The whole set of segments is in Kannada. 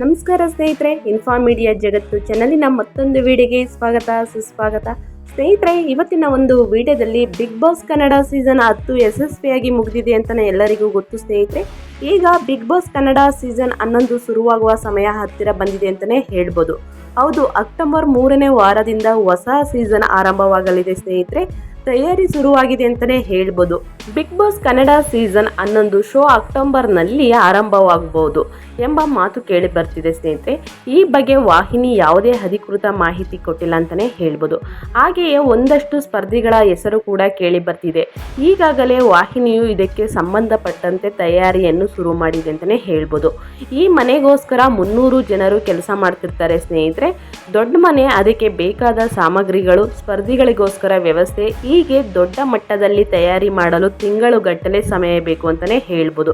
ನಮಸ್ಕಾರ ಸ್ನೇಹಿತರೆ ಇನ್ಫಾರ್ಮ್ ಮೀಡಿಯಾ ಜಗತ್ತು ಚಾನಲಿನ ಮತ್ತೊಂದು ವಿಡಿಯೋಗೆ ಸ್ವಾಗತ, ಸುಸ್ವಾಗತ. ಸ್ನೇಹಿತರೆ, ಇವತ್ತಿನ ಒಂದು ವಿಡಿಯೋದಲ್ಲಿ ಬಿಗ್ ಬಾಸ್ ಕನ್ನಡ ಸೀಸನ್ ಹತ್ತು ಯಶಸ್ವಿಯಾಗಿ ಮುಗಿದಿದೆ ಅಂತಲೇ ಎಲ್ಲರಿಗೂ ಗೊತ್ತು ಸ್ನೇಹಿತರೆ. ಈಗ ಬಿಗ್ ಬಾಸ್ ಕನ್ನಡ ಸೀಸನ್ ಹನ್ನೊಂದು ಶುರುವಾಗುವ ಸಮಯ ಹತ್ತಿರ ಬಂದಿದೆ ಅಂತಲೇ ಹೇಳ್ಬೋದು. ಹೌದು, ಅಕ್ಟೋಬರ್ ಮೂರನೇ ವಾರದಿಂದ ಹೊಸ ಸೀಸನ್ ಆರಂಭವಾಗಲಿದೆ ಸ್ನೇಹಿತರೆ. ತಯಾರಿ ಶುರುವಾಗಿದೆ ಅಂತಲೇ ಹೇಳ್ಬೋದು. ಬಿಗ್ ಬಾಸ್ ಕನ್ನಡ ಸೀಸನ್ ಹನ್ನೊಂದು ಶೋ ಅಕ್ಟೋಬರ್ನಲ್ಲಿ ಆರಂಭವಾಗಬಹುದು ಎಂಬ ಮಾತು ಕೇಳಿ ಬರ್ತಿದೆ ಸ್ನೇಹಿತರೆ. ಈ ಬಗ್ಗೆ ವಾಹಿನಿ ಯಾವುದೇ ಅಧಿಕೃತ ಮಾಹಿತಿ ಕೊಟ್ಟಿಲ್ಲ ಅಂತಲೇ ಹೇಳ್ಬೋದು. ಹಾಗೆಯೇ ಒಂದಷ್ಟು ಸ್ಪರ್ಧಿಗಳ ಹೆಸರು ಕೂಡ ಕೇಳಿ ಬರ್ತಿದೆ. ಈಗಾಗಲೇ ವಾಹಿನಿಯು ಇದಕ್ಕೆ ಸಂಬಂಧಪಟ್ಟಂತೆ ತಯಾರಿಯನ್ನು ಶುರು ಮಾಡಿದೆ ಅಂತಲೇ ಹೇಳ್ಬೋದು. ಈ ಮನೆಗೋಸ್ಕರ ಮುನ್ನೂರು ಜನರು ಕೆಲಸ ಮಾಡ್ತಿರ್ತಾರೆ ಸ್ನೇಹಿತರೆ. ದೊಡ್ಡ ಮನೆ ಅದಕ್ಕೆ ಬೇಕಾದ ಸಾಮಗ್ರಿಗಳು, ಸ್ಪರ್ಧಿಗಳಿಗೋಸ್ಕರ ವ್ಯವಸ್ಥೆ ಹೀಗೆ ದೊಡ್ಡ ಮಟ್ಟದಲ್ಲಿ ತಯಾರಿ ಮಾಡಲು ತಿಂಗಳುಗಟ್ಟಲೆ ಸಮಯ ಬೇಕು ಅಂತಲೇ ಹೇಳ್ಬೋದು.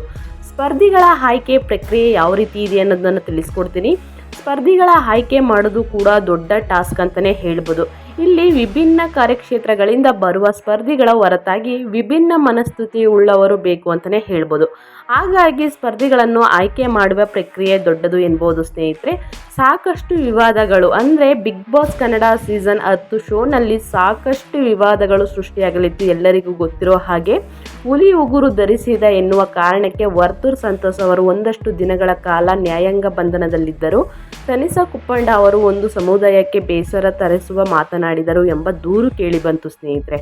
ಸ್ಪರ್ಧಿಗಳ ಆಯ್ಕೆ ಪ್ರಕ್ರಿಯೆ ಯಾವ ರೀತಿ ಇದೆ ಅನ್ನೋದನ್ನು ತಿಳಿಸ್ಕೊಡ್ತೀನಿ. ಸ್ಪರ್ಧಿಗಳ ಆಯ್ಕೆ ಮಾಡೋದು ಕೂಡ ದೊಡ್ಡ ಟಾಸ್ಕ್ ಅಂತಲೇ ಹೇಳ್ಬೋದು. ಇಲ್ಲಿ ವಿಭಿನ್ನ ಕಾರ್ಯಕ್ಷೇತ್ರಗಳಿಂದ ಬರುವ ಸ್ಪರ್ಧಿಗಳ ಹೊರತಾಗಿ ವಿಭಿನ್ನ ಮನಸ್ಥಿತಿ ಉಳ್ಳವರು ಬೇಕು ಅಂತಲೇ ಹೇಳ್ಬೋದು. ಹಾಗಾಗಿ ಸ್ಪರ್ಧಿಗಳನ್ನು ಆಯ್ಕೆ ಮಾಡುವ ಪ್ರಕ್ರಿಯೆ ದೊಡ್ಡದು ಎನ್ಬೋದು ಸ್ನೇಹಿತರೆ. ಸಾಕಷ್ಟು ವಿವಾದಗಳು, ಅಂದರೆ ಬಿಗ್ ಬಾಸ್ ಕನ್ನಡ ಸೀಸನ್ ಹತ್ತು ಶೋನಲ್ಲಿ ಸಾಕಷ್ಟು ವಿವಾದಗಳು ಸೃಷ್ಟಿಯಾಗಲಿತ್ತು ಎಲ್ಲರಿಗೂ ಗೊತ್ತಿರೋ ಹಾಗೆ, ಹುಲಿ ಉಗುರು ಧರಿಸಿದ ಎನ್ನುವ ಕಾರಣಕ್ಕೆ ವರ್ತೂರ್ ಸಂತೋಷ್ ಅವರು ಒಂದಷ್ಟು ದಿನಗಳ ಕಾಲ ನ್ಯಾಯಾಂಗ ಬಂಧನದಲ್ಲಿದ್ದರು. ತನಿಸಾ ಕುಪ್ಪಂಡ ಅವರು ಒಂದು ಸಮುದಾಯಕ್ಕೆ ಬೇಸರ ತರಿಸುವ ಮಾತನಾಡಿದರು ಎಂಬ ದೂರು ಕೇಳಿಬಂತು ಸ್ನೇಹಿತರೆ.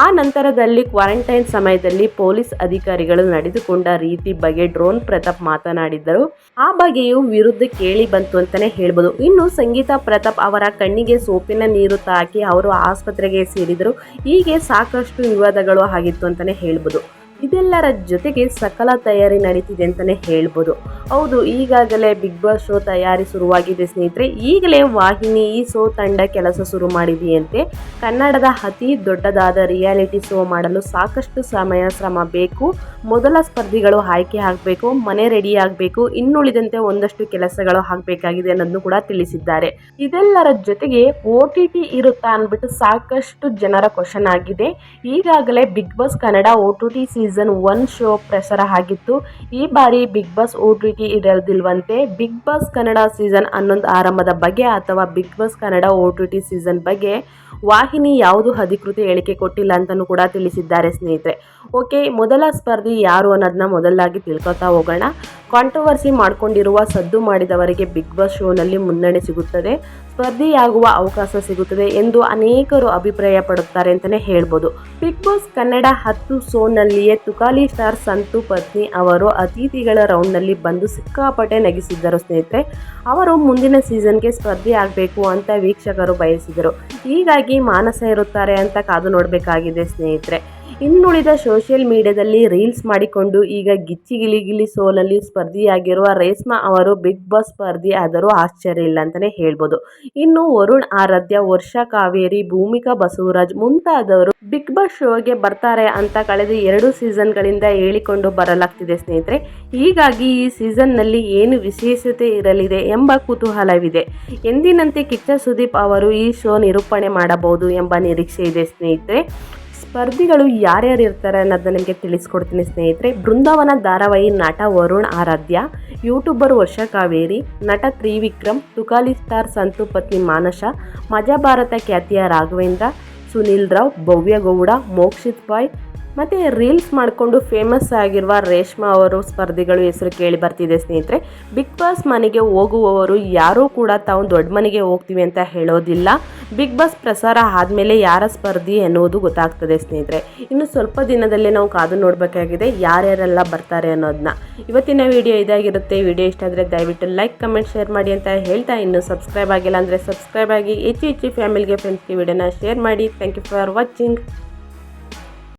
ಆ ನಂತರದಲ್ಲಿ ಕ್ವಾರಂಟೈನ್ ಸಮಯದಲ್ಲಿ ಪೊಲೀಸ್ ಅಧಿಕಾರಿಗಳು ನಡೆದುಕೊಂಡ ರೀತಿ ಬಗ್ಗೆ ಡ್ರೋನ್ ಪ್ರತಾಪ್ ಮಾತನಾಡಿದ್ದರು. ಆ ಬಗ್ಗೆಯೂ ವಿರುದ್ಧ ಕೇಳಿ ಬಂತು ಅಂತಲೇ ಹೇಳ್ಬೋದು. ಇನ್ನು ಸಂಗೀತ ಪ್ರತಾಪ್ ಅವರ ಕಣ್ಣಿಗೆ ಸೋಪಿನ ನೀರು ತಾಕಿ ಅವರು ಆಸ್ಪತ್ರೆಗೆ ಸೇರಿದರು. ಹೀಗೆ ಸಾಕಷ್ಟು ವಿವಾದಗಳು ಆಗಿತ್ತು ಅಂತಲೇ ಹೇಳ್ಬೋದು. ಇದೆಲ್ಲರ ಜೊತೆಗೆ ಸಕಲ ತಯಾರಿ ನಡೀತಿದೆ ಅಂತಲೇ ಹೇಳ್ಬೋದು. ಹೌದು, ಈಗಾಗಲೇ ಬಿಗ್ ಬಾಸ್ ಶೋ ತಯಾರಿ ಶುರುವಾಗಿದೆ ಸ್ನೇಹಿತರೆ. ಈಗಲೇ ವಾಹಿನಿ ಈ ಶೋ ತಂಡ ಕೆಲಸ ಶುರು ಮಾಡಿದೆಯಂತೆ. ಕನ್ನಡದ ಅತಿ ದೊಡ್ಡದಾದ ರಿಯಾಲಿಟಿ ಶೋ ಮಾಡಲು ಸಾಕಷ್ಟು ಸಮಯ, ಶ್ರಮ ಬೇಕು. ಮೊದಲ ಸ್ಪರ್ಧಿಗಳು ಆಯ್ಕೆ ಆಗಬೇಕು, ಮನೆ ರೆಡಿ ಆಗಬೇಕು, ಇನ್ನುಳಿದಂತೆ ಒಂದಷ್ಟು ಕೆಲಸಗಳು ಆಗಬೇಕಾಗಿದೆ ಅನ್ನೋದನ್ನು ಕೂಡ ತಿಳಿಸಿದ್ದಾರೆ. ಇದೆಲ್ಲರ ಜೊತೆಗೆ ಓ ಟಿ ಟಿ ಇರುತ್ತಾ ಅಂದ್ಬಿಟ್ಟು ಸಾಕಷ್ಟು ಜನರ ಕ್ವಶನ್ ಆಗಿದೆ. ಈಗಾಗಲೇ Bigg Boss Kannada O T T season one show ಪ್ರಸಾರ ಆಗಿತ್ತು. ಈ ಬಾರಿ Bigg Boss O T T ಇರದಿಲ್ವಂತೆ Bigg boss Kannada season ಹನ್ನೊಂದು ಆರಂಭದ ಬಗ್ಗೆ ಅಥವಾ Bigg Boss Kannada O T T season ಬಗ್ಗೆ ವಾಹಿನಿ ಯಾವುದು ಅಧಿಕೃತ ಹೇಳಿಕೆ ಕೊಟ್ಟಿಲ್ಲ ಅಂತಲೂ ಕೂಡ ತಿಳಿಸಿದ್ದಾರೆ ಸ್ನೇಹಿತರೆ. ಓಕೆ, ಮೊದಲ ಸ್ಪರ್ಧಿ ಯಾರು ಅನ್ನೋದನ್ನ ಮೊದಲಾಗಿ ತಿಳ್ಕೊತಾ ಹೋಗೋಣ. ಕಾಂಟ್ರವರ್ಸಿ ಮಾಡಿಕೊಂಡಿರುವ ಸದ್ದು ಮಾಡಿದವರಿಗೆ ಬಿಗ್ ಬಾಸ್ ಶೋನಲ್ಲಿ ಮುನ್ನಡೆ ಸಿಗುತ್ತದೆ, ಸ್ಪರ್ಧಿಯಾಗುವ ಅವಕಾಶ ಸಿಗುತ್ತದೆ ಎಂದು ಅನೇಕರು ಅಭಿಪ್ರಾಯ ಪಡುತ್ತಾರೆ ಅಂತಲೇ ಹೇಳ್ಬೋದು. ಬಿಗ್ ಬಾಸ್ ಕನ್ನಡ ಹತ್ತು ಸೋನಲ್ಲಿಯೇ ತುಕಾಲಿ ಸ್ಟಾರ್ ಸಂತು ಪತ್ನಿ ಅವರು ಅತಿಥಿಗಳ ರೌಂಡ್ನಲ್ಲಿ ಬಂದು ಸಿಕ್ಕಾಪಟ್ಟೆ ನಗಿಸಿದ್ದರು ಸ್ನೇಹಿತರೆ. ಅವರು ಮುಂದಿನ ಸೀಸನ್ಗೆ ಸ್ಪರ್ಧಿ ಆಗಬೇಕು ಅಂತ ವೀಕ್ಷಕರು ಬಯಸಿದರು. ಹೀಗಾಗಿ ಮಾನಸ ಇರುತ್ತಾರೆ ಅಂತ ಕಾದು ನೋಡಬೇಕಾಗಿದೆ ಸ್ನೇಹಿತರೆ. ಇನ್ನುಳಿದ ಸೋಷಿಯಲ್ ಮೀಡಿಯಾದಲ್ಲಿ ರೀಲ್ಸ್ ಮಾಡಿಕೊಂಡು ಈಗ ಗಿಚ್ಚಿ ಗಿಲಿ ಗಿಲಿ ಸೋಲಲ್ಲಿ ಸ್ಪರ್ಧಿಯಾಗಿರುವ ರೇಷ್ಮಾ ಅವರು ಬಿಗ್ ಬಾಸ್ ಸ್ಪರ್ಧಿ ಆದರೂ ಆಶ್ಚರ್ಯ ಇಲ್ಲ ಅಂತಲೇ ಹೇಳ್ಬೋದು. ಇನ್ನು ವರುಣ್, ಆರಾಧ್ಯ, ವರ್ಷಾ ಕಾವೇರಿ, ಭೂಮಿಕಾ ಬಸವರಾಜ್ ಮುಂತಾದವರು ಬಿಗ್ ಬಾಸ್ ಶೋಗೆ ಬರ್ತಾರೆ ಅಂತ ಕಳೆದ ಎರಡು ಸೀಸನ್ಗಳಿಂದ ಹೇಳಿಕೊಂಡು ಬರಲಾಗ್ತಿದೆ ಸ್ನೇಹಿತರೆ. ಹೀಗಾಗಿ ಈ ಸೀಸನ್ನಲ್ಲಿ ಏನು ವಿಶೇಷತೆ ಇರಲಿದೆ ಎಂಬ ಕುತೂಹಲವಿದೆ. ಎಂದಿನಂತೆ ಕಿಚ್ಚ ಸುದೀಪ್ ಅವರು ಈ ಶೋ ನಿರೂಪಣೆ ಮಾಡಬಹುದು ಎಂಬ ನಿರೀಕ್ಷೆ ಇದೆ ಸ್ನೇಹಿತರೆ. ಸ್ಪರ್ಧಿಗಳು ಯಾರ್ಯಾರು ಇರ್ತಾರೆ ಅನ್ನೋದನ್ನ ನಿಮಗೆ ತಿಳಿಸ್ಕೊಡ್ತೀನಿ ಸ್ನೇಹಿತರೆ. ಬೃಂದಾವನ, ಧಾರಾವಾಹಿ ನಟ ವರುಣ್ ಆರಾಧ್ಯ, ಯೂಟ್ಯೂಬರ್ ವರ್ಷ ಕಾವೇರಿ, ನಟ ತ್ರಿವಿಕ್ರಮ್, ತುಕಾಲಿ ಸ್ಟಾರ್ ಸಂತು ಪತ್ನಿ ಮಾನಸ, ಮಜಾ ಭಾರತ ಖ್ಯಾತಿಯ ರಾಘವೇಂದ್ರ, ಸುನಿಲ್ ರಾವ್, ಭವ್ಯ ಗೌಡ, ಮೋಕ್ಷಿತ್ ಬಾಯ್ ಮತ್ತು ರೀಲ್ಸ್ ಮಾಡಿಕೊಂಡು ಫೇಮಸ್ ಆಗಿರುವ ರೇಷ್ಮಾ ಅವರು ಸ್ಪರ್ಧಿಗಳು ಹೆಸರು ಕೇಳಿ ಬರ್ತಿದೆ ಸ್ನೇಹಿತರೆ. ಬಿಗ್ ಬಾಸ್ ಮನೆಗೆ ಹೋಗುವವರು ಯಾರೂ ಕೂಡ ತಾವು ದೊಡ್ಡ ಮನೆಗೆ ಹೋಗ್ತೀವಿ ಅಂತ ಹೇಳೋದಿಲ್ಲ. ಬಿಗ್ ಬಾಸ್ ಪ್ರಸಾರ ಆದಮೇಲೆ ಯಾರ ಸ್ಪರ್ಧಿ ಎನ್ನುವುದು ಗೊತ್ತಾಗ್ತದೆ ಸ್ನೇಹಿತರೆ. ಇನ್ನು ಸ್ವಲ್ಪ ದಿನದಲ್ಲೇ ನಾವು ಕಾದು ನೋಡಬೇಕಾಗಿದೆ ಯಾರ್ಯಾರೆಲ್ಲ ಬರ್ತಾರೆ ಅನ್ನೋದನ್ನ ಇವತ್ತಿನ ವಿಡಿಯೋ ಇದಾಗಿರುತ್ತೆ. ವಿಡಿಯೋ ಇಷ್ಟ ಆದರೆ ದಯವಿಟ್ಟು ಲೈಕ್ ಕಮೆಂಟ್ ಶೇರ್ ಮಾಡಿ ಅಂತ ಹೇಳ್ತಾ ಇನ್ನು ಸಬ್ಸ್ಕ್ರೈಬ್ ಆಗಿಲ್ಲ ಅಂದರೆ ಸಬ್ಸ್ಕ್ರೈಬ್ ಆಗಿ ಹೆಚ್ಚು ಹೆಚ್ಚು ಫ್ಯಾಮಿಲಿಗೆ ಫ್ರೆಂಡ್ಸ್ಗೆ ವಿಡಿಯೋನ ಶೇರ್ ಮಾಡಿ. Thank you for watching